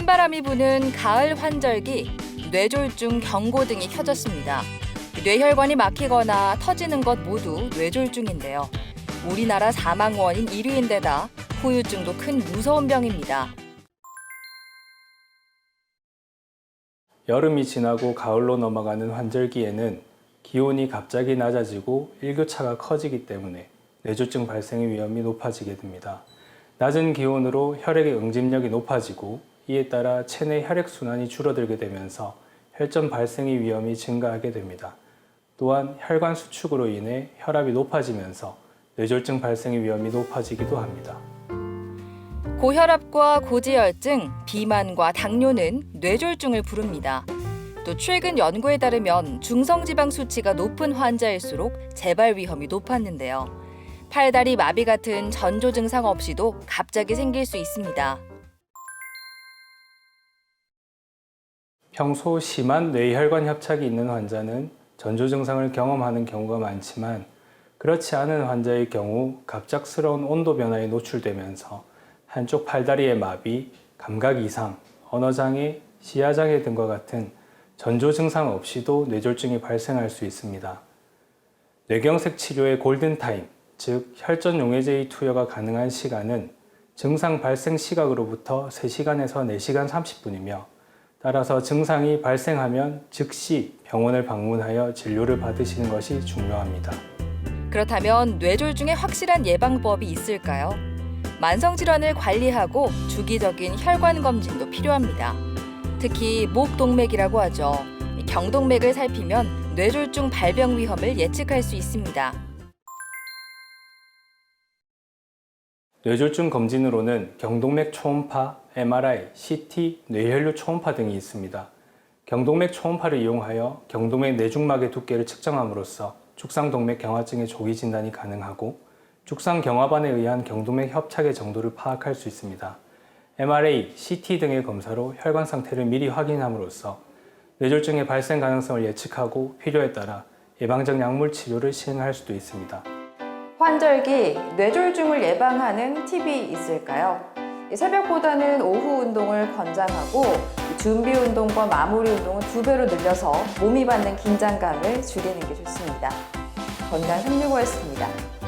찬바람이 부는 가을 환절기, 뇌졸중 경고 등이 켜졌습니다. 뇌혈관이 막히거나 터지는 것 모두 뇌졸중인데요. 우리나라 사망 원인 1위인데다 후유증도 큰 무서운 병입니다. 여름이 지나고 가을로 넘어가는 환절기에는 기온이 갑자기 낮아지고 일교차가 커지기 때문에 뇌졸중 발생의 위험이 높아지게 됩니다. 낮은 기온으로 혈액의 응집력이 높아지고 이에 따라 체내 혈액 순환이 줄어들게 되면서 혈전 발생의 위험이 증가하게 됩니다. 또한 혈관 수축으로 인해 혈압이 높아지면서 뇌졸중 발생의 위험이 높아지기도 합니다. 고혈압과 고지혈증, 비만과 당뇨는 뇌졸중을 부릅니다. 또 최근 연구에 따르면 중성지방 수치가 높은 환자일수록 재발 위험이 높았는데요. 팔다리 마비 같은 전조 증상 없이도 갑자기 생길 수 있습니다. 평소 심한 뇌혈관 협착이 있는 환자는 전조 증상을 경험하는 경우가 많지만 그렇지 않은 환자의 경우 갑작스러운 온도 변화에 노출되면서 한쪽 팔다리의 마비, 감각 이상, 언어장애, 시야장애 등과 같은 전조 증상 없이도 뇌졸중이 발생할 수 있습니다. 뇌경색 치료의 골든타임, 즉 혈전 용해제의 투여가 가능한 시간은 증상 발생 시각으로부터 3시간에서 4시간 30분이며 따라서 증상이 발생하면 즉시 병원을 방문하여 진료를 받으시는 것이 중요합니다. 그렇다면 뇌졸중의 확실한 예방법이 있을까요? 만성 질환을 관리하고 주기적인 혈관 검진도 필요합니다. 특히 목 동맥이라고 하죠. 이 경동맥을 살피면 뇌졸중 발병 위험을 예측할 수 있습니다. 뇌졸중 검진으로는 경동맥 초음파, MRI, CT, 뇌혈류 초음파 등이 있습니다. 경동맥 초음파를 이용하여 경동맥 내중막의 두께를 측정함으로써 죽상동맥 경화증의 조기 진단이 가능하고 죽상 경화반에 의한 경동맥 협착의 정도를 파악할 수 있습니다. MRA, CT 등의 검사로 혈관 상태를 미리 확인함으로써 뇌졸중의 발생 가능성을 예측하고 필요에 따라 예방적 약물 치료를 시행할 수도 있습니다. 환절기 뇌졸중을 예방하는 팁이 있을까요? 새벽보다는 오후 운동을 권장하고 준비 운동과 마무리 운동은 두 배로 늘려서 몸이 받는 긴장감을 줄이는 게 좋습니다. 건강 365였습니다.